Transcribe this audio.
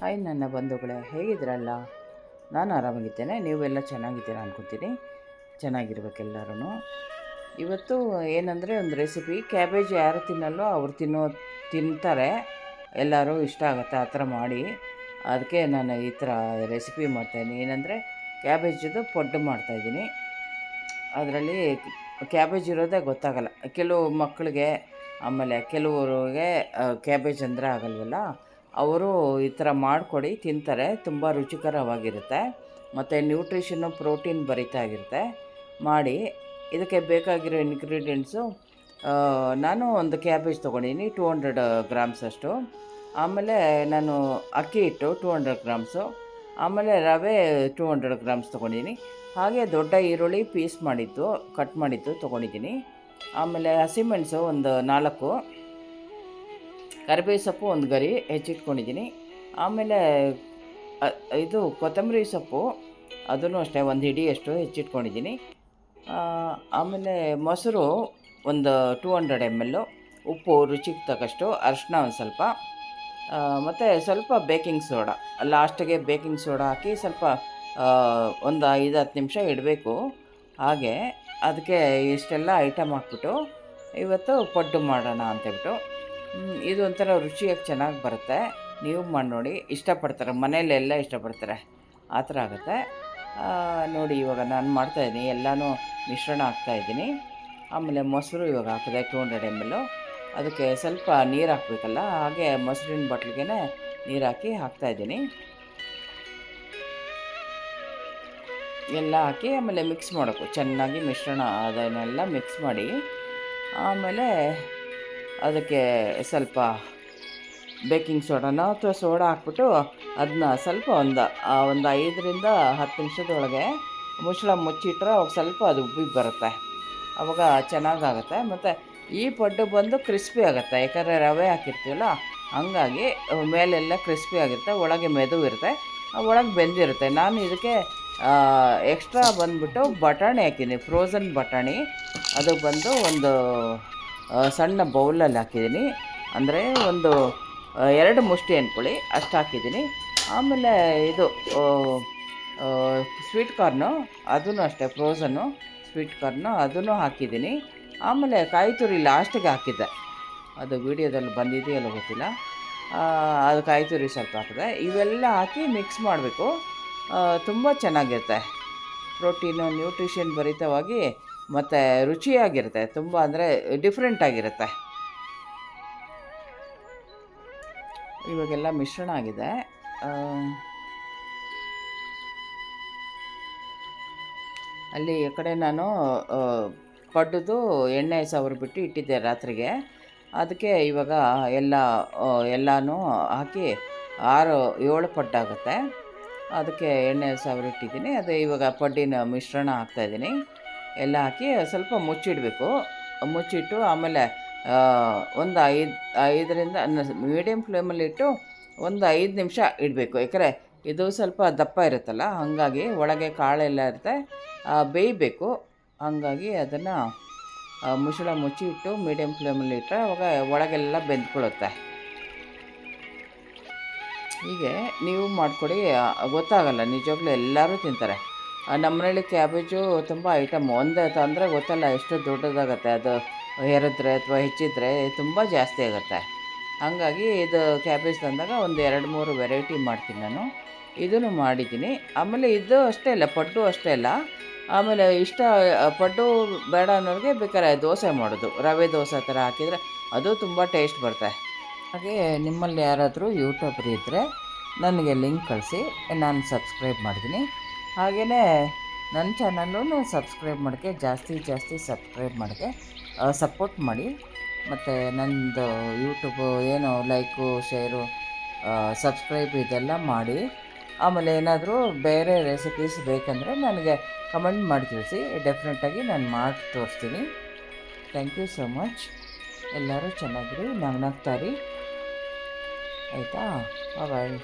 Hi ನನ್ನ ಬಂಧುಗಳೇ, ಹೇಗಿದ್ದೀರಲ್ಲ? ನಾನು ಆರಾಮಾಗಿದ್ದೇನೆ, ನೀವೆಲ್ಲ ಚೆನ್ನಾಗಿದ್ದೀರಾ ಅನ್ಕೋತೀನಿ. ಚೆನ್ನಾಗಿರ್ಬೇಕೆಲ್ಲರೂ ಇವತ್ತು ಏನಂದರೆ ಒಂದು ರೆಸಿಪಿ, ಕ್ಯಾಬೇಜ್ ಯಾರು ತಿನ್ನಲ್ಲೋ ಅವ್ರು ತಿನ್ನೋ, ತಿಂತಾರೆ. ಎಲ್ಲರೂ ಇಷ್ಟ ಆಗುತ್ತೆ, ಆ ಥರ ಮಾಡಿ. ಅದಕ್ಕೆ ನಾನು ಈ ಥರ ರೆಸಿಪಿ ಮಾಡ್ತಾಯಿದ್ದೀನಿ. ಏನಂದರೆ, ಕ್ಯಾಬೇಜದು ಪಡ್ಡು ಮಾಡ್ತಾಯಿದ್ದೀನಿ. ಅದರಲ್ಲಿ ಕ್ಯಾಬೇಜ್ ಇರೋದೇ ಗೊತ್ತಾಗಲ್ಲ. ಕೆಲವು ಮಕ್ಕಳಿಗೆ, ಆಮೇಲೆ ಕೆಲವರಿಗೆ ಕ್ಯಾಬೇಜ್ ಅಂದರೆ ಆಗಲ್ವಲ್ಲ? ಅವರು ಈ ಥರ ಮಾಡಿಕೊಡಿ, ತಿಂತಾರೆ, ತುಂಬ ರುಚಿಕರವಾಗಿರುತ್ತೆ. ಮತ್ತು ನ್ಯೂಟ್ರಿಷನ್ನು ಪ್ರೋಟೀನ್ ಭರಿತಾಗಿರುತ್ತೆ. ಮಾಡಿ, ಇದಕ್ಕೆ ಬೇಕಾಗಿರೋ ಇನ್ಗ್ರೀಡಿಯೆಂಟ್ಸು ನಾನು ಒಂದು ಕ್ಯಾಬೇಜ್ ತೊಗೊಂಡಿದ್ದೀನಿ, ಟೂ ಹಂಡ್ರೆಡ್ ಗ್ರಾಮ್ಸ್ ಅಷ್ಟು. ಆಮೇಲೆ ನಾನು ಅಕ್ಕಿ ಹಿಟ್ಟು, ಟೂ ಹಂಡ್ರೆಡ್ ಗ್ರಾಮ್ಸು. ಆಮೇಲೆ ರವೆ, ಟೂ ಹಂಡ್ರೆಡ್ ಗ್ರಾಮ್ಸ್ ತೊಗೊಂಡಿದ್ದೀನಿ. ಹಾಗೆ ದೊಡ್ಡ ಈರುಳ್ಳಿ ಪೀಸ್ ಮಾಡಿದ್ದು, ಕಟ್ ಮಾಡಿದ್ದು ತೊಗೊಂಡಿದ್ದೀನಿ. ಆಮೇಲೆ ಹಸಿಮೆಣಸು ಒಂದು ನಾಲ್ಕು. ಕರಿಬೇವು ಸೊಪ್ಪು ಒಂದು ಗರಿ ಹೆಚ್ಚಿಟ್ಕೊಂಡಿದ್ದೀನಿ. ಆಮೇಲೆ ಇದು ಕೊತ್ತಂಬರಿ ಸೊಪ್ಪು, ಅದನ್ನು ಅಷ್ಟೇ ಒಂದು ಹಿಡಿಯಷ್ಟು ಹೆಚ್ಚಿಟ್ಕೊಂಡಿದ್ದೀನಿ. ಆಮೇಲೆ ಮೊಸರು ಒಂದು ಟೂ ಹಂಡ್ರೆಡ್ ಎಂ ಎಲ್ಲು ಉಪ್ಪು ರುಚಿಗೆ ತಕ್ಕಷ್ಟು ಅರಿಶಿನ ಒಂದು ಸ್ವಲ್ಪ ಮತ್ತು ಸ್ವಲ್ಪ ಬೇಕಿಂಗ್ ಸೋಡಾ, ಲಾಸ್ಟಿಗೆ ಬೇಕಿಂಗ್ ಸೋಡಾ ಹಾಕಿ ಸ್ವಲ್ಪ ಒಂದು ಐದು ಹತ್ತು ನಿಮಿಷ ಇಡಬೇಕು. ಹಾಗೆ ಅದಕ್ಕೆ ಇಷ್ಟೆಲ್ಲ ಐಟಮ್ ಹಾಕ್ಬಿಟ್ಟು, ಇವತ್ತು ಪಡ್ಡು ಮಾಡೋಣ ಅಂತೇಳ್ಬಿಟ್ಟು ಇದು ಒಂಥರ ರುಚಿಯಾಗಿ ಚೆನ್ನಾಗಿ ಬರುತ್ತೆ. ನೀವು ಮಾಡಿ ನೋಡಿ, ಇಷ್ಟಪಡ್ತಾರೆ, ಮನೆಯಲ್ಲೆಲ್ಲ ಇಷ್ಟಪಡ್ತಾರೆ. ಆ ಥರ ಆಗುತ್ತೆ. ನೋಡಿ, ಇವಾಗ ನಾನು ಮಾಡ್ತಾಯಿದ್ದೀನಿ ಎಲ್ಲನೂ ಮಿಶ್ರಣ ಹಾಕ್ತಾಯಿದ್ದೀನಿ ಆಮೇಲೆ ಮೊಸರು ಇವಾಗ ಹಾಕಿದೆ ಟೂ ಹಂಡ್ರೆಡ್ ಎಂ ಎಲ್ಲು ಅದಕ್ಕೆ ಸ್ವಲ್ಪ ನೀರು ಹಾಕಬೇಕಲ್ಲ, ಹಾಗೆ ಮೊಸರಿನ ಬಾಟ್ಲಿಗೆ ನೀರು ಹಾಕಿ ಹಾಕ್ತಾಯಿದ್ದೀನಿ ಎಲ್ಲ ಹಾಕಿ ಆಮೇಲೆ ಮಿಕ್ಸ್ ಮಾಡಬೇಕು ಚೆನ್ನಾಗಿ ಮಿಶ್ರಣ ಅದನ್ನೆಲ್ಲ ಮಿಕ್ಸ್ ಮಾಡಿ, ಆಮೇಲೆ ಅದಕ್ಕೆ ಸ್ವಲ್ಪ ಬೇಕಿಂಗ್ ಸೋಡಾನ ಅಥವಾ ಸೋಡಾ ಹಾಕ್ಬಿಟ್ಟು ಅದನ್ನ ಸ್ವಲ್ಪ ಒಂದು ಒಂದು ಐದರಿಂದ ಹತ್ತು ನಿಮಿಷದೊಳಗೆ ಮುಚ್ಚಳ ಮುಚ್ಚಿಟ್ರೆ ಅವಾಗ ಸ್ವಲ್ಪ ಅದು ಉಬ್ಬಿ ಬರುತ್ತೆ. ಅವಾಗ ಚೆನ್ನಾಗಾಗುತ್ತೆ. ಮತ್ತು ಈ ಪಡ್ಡು ಬಂದು ಕ್ರಿಸ್ಪಿ ಆಗುತ್ತೆ. ಯಾಕಂದರೆ ರವೆ ಹಾಕಿರ್ತೀವಲ್ಲ, ಹಂಗಾಗಿ ಮೇಲೆಲ್ಲ ಕ್ರಿಸ್ಪಿ ಆಗಿರುತ್ತೆ, ಒಳಗೆ ಮೆದು ಇರುತ್ತೆ, ಒಳಗೆ ಬೆಂದಿರುತ್ತೆ. ನಾನು ಇದಕ್ಕೆ ಎಕ್ಸ್ಟ್ರಾ ಬಂದ್ಬಿಟ್ಟು ಬಟಾಣಿ ಹಾಕಿದ್ದೀನಿ. ಫ್ರೋಝನ್ ಬಟಾಣಿ. ಅದು ಬಂದು ಒಂದು ಸಣ್ಣ ಬೌಲಲ್ಲಿ ಹಾಕಿದ್ದೀನಿ. ಅಂದರೆ ಒಂದು ಎರಡು ಮುಷ್ಟಿ ಅಂದ್ಕೊಳ್ಳಿ ಅಷ್ಟು ಹಾಕಿದ್ದೀನಿ. ಆಮೇಲೆ ಇದು ಸ್ವೀಟ್ ಕಾರ್ನು ಅದೂ ಅಷ್ಟೇ ಫ್ರೋಸನ್ನು ಸ್ವೀಟ್ ಕಾರ್ನು ಅದನ್ನು ಹಾಕಿದ್ದೀನಿ. ಆಮೇಲೆ ಕಾಯಿ ತುರಿ ಲಾಸ್ಟಿಗೆ ಹಾಕಿದ್ದೆ. ಅದು ವೀಡಿಯೋದಲ್ಲಿ ಬಂದಿದೆಯಲ್ಲ ಗೊತ್ತಿಲ್ಲ. ಅದು ಕಾಯಿ ತುರಿ ಸ್ವಲ್ಪ ಹಾಕಿದೆ. ಇವೆಲ್ಲ ಹಾಕಿ ಮಿಕ್ಸ್ ಮಾಡಬೇಕು. ತುಂಬ ಚೆನ್ನಾಗಿರುತ್ತೆ. ಪ್ರೋಟೀನು ನ್ಯೂಟ್ರಿಷನ್ ಭರಿತವಾಗಿ ಮತ್ತು ರುಚಿಯಾಗಿರುತ್ತೆ, ತುಂಬ ಅಂದರೆ ಡಿಫ್ರೆಂಟ್ ಆಗಿರುತ್ತೆ. ಇವಾಗೆಲ್ಲ ಮಿಶ್ರಣ ಆಗಿದೆ. ಅಲ್ಲಿ ಈ ಕಡೆ ನಾನು ಪಡ್ಡದು ಎಣ್ಣೆ ಸವರಿ ಬಿಟ್ಟು ಇಟ್ಟಿದ್ದೆ ರಾತ್ರಿಗೆ. ಅದಕ್ಕೆ ಇವಾಗ ಎಲ್ಲ ಎಲ್ಲನೂ ಹಾಕಿ ಆರು, ಏಳು ಪಡ್ಡಾಗುತ್ತೆ. ಅದಕ್ಕೆ ಎಣ್ಣೆ ಸವರಿ ಇಟ್ಟಿದ್ದೀನಿ. ಅದು ಇವಾಗ ಪಡ್ಡಿನ ಮಿಶ್ರಣ ಹಾಕ್ತಾಯಿದ್ದೀನಿ ಎಲ್ಲ ಹಾಕಿ ಸ್ವಲ್ಪ ಮುಚ್ಚಿಡಬೇಕು. ಮುಚ್ಚಿಟ್ಟು ಆಮೇಲೆ ಒಂದು ಐದು, ಐದರಿಂದ ಮೀಡಿಯಮ್ ಫ್ಲೇಮಲ್ಲಿಟ್ಟು ಒಂದು ಐದು ನಿಮಿಷ ಇಡಬೇಕು. ಯಾಕಂದರೆ ಇದು ಸ್ವಲ್ಪ ದಪ್ಪ ಇರುತ್ತಲ್ಲ, ಹಾಗಾಗಿ ಒಳಗೆ ಕಾಳೆಲ್ಲ ಇರುತ್ತೆ ಬೇಯಬೇಕು. ಹಾಗಾಗಿ ಅದನ್ನು ಮುಚ್ಚಳ ಮುಚ್ಚಿ ಇಟ್ಟು ಮೀಡಿಯಮ್ ಫ್ಲೇಮಲ್ಲಿ ಇಟ್ಟರೆ ಅವಾಗ ಒಳಗೆಲ್ಲ ಬೆಂದ್ಕೊಳ್ಳುತ್ತೆ. ಹೀಗೆ ನೀವು ಮಾಡಿಕೊಡಿ ಗೊತ್ತಾಗಲ್ಲ, ನಿಜವಾಗ್ಲೂ ಎಲ್ಲರೂ ತಿಂತಾರೆ. ಆ, ನಮ್ಮ ಮನೇಲಿ ಕ್ಯಾಬೇಜು ತುಂಬ ಐಟಮ್. ಒಂದು ತಂದರೆ ಗೊತ್ತಲ್ಲ ಎಷ್ಟು ದೊಡ್ಡದಾಗತ್ತೆ. ಅದು ಹೆರಿದ್ರೆ ಅಥವಾ ಹೆಚ್ಚಿದ್ರೆ ತುಂಬ ಜಾಸ್ತಿ ಆಗುತ್ತೆ. ಹಾಗಾಗಿ ಇದು ಕ್ಯಾಬೇಜ್ ತಂದಾಗ ಒಂದು ಎರಡು ಮೂರು ವೆರೈಟಿ ಮಾಡ್ತೀನಿ ನಾನು. ಇದನ್ನು ಮಾಡಿದ್ದೀನಿ. ಆಮೇಲೆ ಇದು ಅಷ್ಟೇ ಇಲ್ಲ ಪಡ್ಡು ಅಷ್ಟೇ ಇಲ್ಲ. ಆಮೇಲೆ ಇಷ್ಟ ಪಡ್ಡು ಬೇಡ ಅನ್ನೋರಿಗೆ ಬೇಕಾದ್ರೆ ದೋಸೆ ಮಾಡೋದು. ರವೆ ದೋಸೆ ಥರ ಹಾಕಿದರೆ ಅದು ತುಂಬ ಟೇಸ್ಟ್ ಬರುತ್ತೆ. ಹಾಗೆ ನಿಮ್ಮಲ್ಲಿ ಯಾರಾದರೂ ಯೂಟ್ಯೂಬ್ರು ಇದ್ದರೆ ನನಗೆ ಲಿಂಕ್ ಕಳಿಸಿ. ನಾನು ಸಬ್ಸ್ಕ್ರೈಬ್ ಮಾಡ್ತೀನಿ. ಹಾಗೆಯೇ ನನ್ನ ಚಾನಲ್ಲೂ ಸಬ್ಸ್ಕ್ರೈಬ್ ಮಾಡೋಕ್ಕೆ ಜಾಸ್ತಿ ಜಾಸ್ತಿ ಸಬ್ಸ್ಕ್ರೈಬ್ ಮಾಡೋಕ್ಕೆ ಸಪೋರ್ಟ್ ಮಾಡಿ. ಮತ್ತು ನನ್ನದು ಯೂಟ್ಯೂಬು ಏನು ಲೈಕು ಶೇರು ಸಬ್ಸ್ಕ್ರೈಬ್ ಇದೆಲ್ಲ ಮಾಡಿ. ಆಮೇಲೆ ಏನಾದರೂ ಬೇರೆ ರೆಸಿಪೀಸ್ ಬೇಕಂದರೆ ನನಗೆ ಕಮೆಂಟ್ ಮಾಡಿ ತಿಳಿಸಿ. ಡೆಫಿನೆಟಾಗಿ ನಾನು ಮಾಡಿ ತೋರಿಸ್ತೀನಿ. ಥ್ಯಾಂಕ್ ಯು ಸೊ ಮಚ್ ಎಲ್ಲರೂ ಚೆನ್ನಾಗಿರಿ, ನಗ್ನಗ್ತಾರಿ. ಆಯಿತಾ? ಬಾಯ್